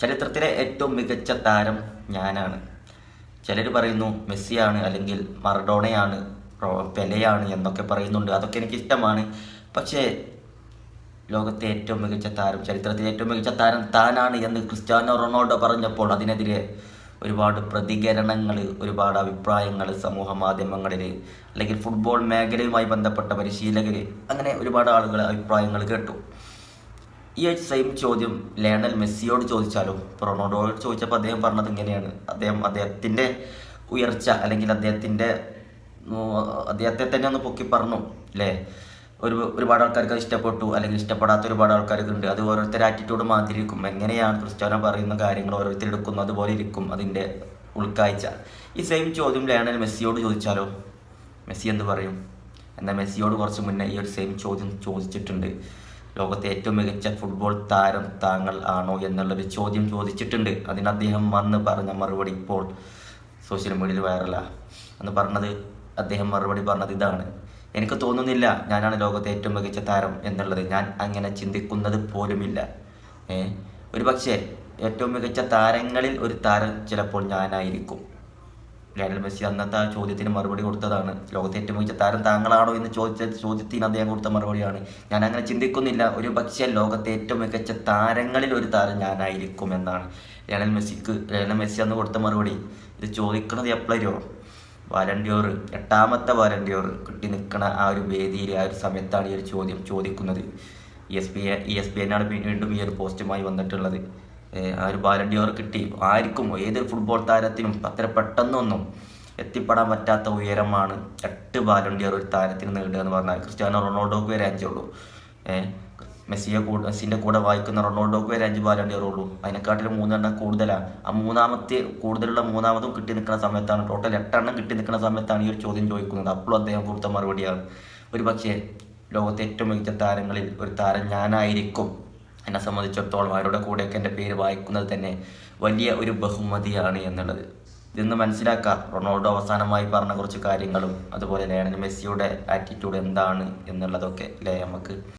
ചരിത്രത്തിലെ ഏറ്റവും മികച്ച താരം ഞാനാണ്. ചിലർ പറയുന്നു മെസ്സിയാണ് അല്ലെങ്കിൽ മറഡോണയാണ് പെലയാണ് എന്നൊക്കെ പറയുന്നുണ്ട്. അതൊക്കെ എനിക്ക് ഇഷ്ടമാണ് പക്ഷേ ലോകത്തെ ഏറ്റവും മികച്ച താരം ചരിത്രത്തിലെ ഏറ്റവും മികച്ച താരം താനാണ് എന്ന് ക്രിസ്ത്യാനോ റൊണാൾഡോ പറഞ്ഞപ്പോൾ അതിനെതിരെ ഒരുപാട് പ്രതികരണങ്ങൾ ഒരുപാട് അഭിപ്രായങ്ങൾ സമൂഹ മാധ്യമങ്ങളിൽ അല്ലെങ്കിൽ ഫുട്ബോൾ മേഖലയുമായി ബന്ധപ്പെട്ട പരിശീലകർ അങ്ങനെ ഒരുപാട് ആളുകൾ അഭിപ്രായങ്ങൾ കേട്ടു. ഈ ഒരു സെയിം ചോദ്യം ലയണൽ മെസ്സിയോട് ചോദിച്ചാലോ? റൊണാൾഡോയോട് ചോദിച്ചപ്പോൾ അദ്ദേഹം പറഞ്ഞത് ഇങ്ങനെയാണ്. അദ്ദേഹം അദ്ദേഹത്തിന്റെ ഉയർച്ച അല്ലെങ്കിൽ അദ്ദേഹത്തിന്റെ അദ്ദേഹത്തെ തന്നെ ഒന്ന് പൊക്കി പറഞ്ഞു അല്ലേ ഒരു ഒരുപാട് ആൾക്കാർക്ക് ഇഷ്ടപ്പെട്ടു അല്ലെങ്കിൽ ഇഷ്ടപ്പെടാത്ത ഒരുപാട് ആൾക്കാർക്ക് ഉണ്ട്. അത് ഓരോരുത്തർ ആറ്റിറ്റ്യൂഡ് മാതിരി ഇരിക്കും എങ്ങനെയാണ് ക്രിസ്ത്യാനോ പറയുന്ന കാര്യങ്ങൾ ഓരോരുത്തർ എടുക്കുന്നു അതുപോലെ ഇരിക്കും അതിന്റെ ഉൾക്കാഴ്ച. ഈ സെയിം ചോദ്യം ലയണൽ മെസ്സിയോട് ചോദിച്ചാലോ? മെസ്സി എന്ത് പറയും? എന്നാൽ മെസ്സിയോട് കുറച്ച് മുന്നേ ഈ ഒരു സെയിം ചോദ്യം ചോദിച്ചിട്ടുണ്ട്. ലോകത്തെ ഏറ്റവും മികച്ച ഫുട്ബോൾ താരം താങ്കൾ ആണോ എന്നുള്ളൊരു ചോദ്യം ചോദിച്ചിട്ടുണ്ട്. അതിന് അദ്ദേഹം വന്ന് പറഞ്ഞ മറുപടി ഇപ്പോൾ സോഷ്യൽ മീഡിയയിൽ വൈറലാണ് അന്ന് പറഞ്ഞത് അദ്ദേഹം മറുപടി പറഞ്ഞത് ഇതാണ്. എനിക്ക് തോന്നുന്നില്ല ഞാനാണ് ലോകത്തെ ഏറ്റവും മികച്ച താരം എന്നുള്ളത്. ഞാൻ അങ്ങനെ ചിന്തിക്കുന്നത് പോലുമില്ല. ഒരു പക്ഷേ ഏറ്റവും മികച്ച താരങ്ങളിൽ ഒരു താരം ചിലപ്പോൾ ഞാനായിരിക്കും. ലയണൽ മെസ്സി അന്നത്തെ ചോദ്യത്തിന് മറുപടി കൊടുത്തതാണ്. ലോകത്തെ ഏറ്റവും മികച്ച താരം താങ്കളാണോ എന്ന് ചോദിച്ച ചോദ്യത്തിന് അദ്ദേഹം കൊടുത്ത മറുപടിയാണ്. ഞാൻ അങ്ങനെ ചിന്തിക്കുന്നില്ല. ഒരു പക്ഷേ ലോകത്തെ ഏറ്റവും മികച്ച താരങ്ങളിൽ ഒരു താരം ഞാനായിരിക്കും എന്നാണ് ലയണൽ മെസ്സിക്ക് ലയണൽ മെസ്സി അന്ന് കൊടുത്ത മറുപടി. ഇത് ചോദിക്കുന്നത് എപ്പോഴോ വാലണ്ടിയോർ എട്ടാമത്തെ വാലണ്ടിയോർ കിട്ടി നിൽക്കുന്ന ആ ഒരു വേദിയിൽ ആ ഒരു സമയത്താണ് ഈ ഒരു ചോദ്യം ചോദിക്കുന്നത്. E S P E S P എന്നാണ് വീണ്ടും ഈ ഒരു പോസ്റ്റുമായി വന്നിട്ടുള്ളത്. ആ ഒരു ബാലഡിയോർ കിട്ടി. ആർക്കും ഏതൊരു ഫുട്ബോൾ താരത്തിനും അത്ര പെട്ടെന്നൊന്നും എത്തിപ്പെടാൻ പറ്റാത്ത ഉയരമാണ് എട്ട് ബാലണ്ടിയർ ഒരു താരത്തിന് നേടുക എന്ന് പറഞ്ഞാൽ ക്രിസ്ത്യാനോ റൊണാൾഡോക്ക് വരെ അഞ്ചുള്ളൂ മെസ്സിയെ കൂടെ മെസ്സിന്റെ കൂടെ വായിക്കുന്ന റൊണാൾഡോക്ക് വരെ അഞ്ച് ബാലണ്ടിയർ ഉള്ളൂ. അതിനെക്കാട്ടിലും മൂന്നെണ്ണം കൂടുതലാണ് ആ മൂന്നാമത്തെ കൂടുതലുള്ള മൂന്നാമതും കിട്ടി നിൽക്കുന്ന സമയത്താണ് ടോട്ടൽ എട്ടെണ്ണം കിട്ടി നിൽക്കുന്ന സമയത്താണ് ഈ ഒരു ചോദ്യം ചോദിക്കുന്നത്. അപ്പോഴും അദ്ദേഹം കൊടുത്ത മറുപടിയാണ്. ഒരു പക്ഷേ ലോകത്തെ ഏറ്റവും മികച്ച താരങ്ങളിൽ ഒരു താരം ഞാനായിരിക്കും. എന്നെ സംബന്ധിച്ചിടത്തോളം അവരുടെ കൂടെയൊക്കെ എന്റെ പേര് വായിക്കുന്നത് തന്നെ വലിയ ഒരു ബഹുമതിയാണ് എന്നുള്ളത്. ഇതൊന്ന് മനസ്സിലാക്കാം. റൊണാൾഡോ അവസാനമായി പറഞ്ഞ കുറച്ച് കാര്യങ്ങളും അതുപോലെ ലയണൽ മെസ്സിയുടെ ആറ്റിറ്റ്യൂഡ് എന്താണ് എന്നുള്ളതൊക്കെ അല്ലേ നമുക്ക്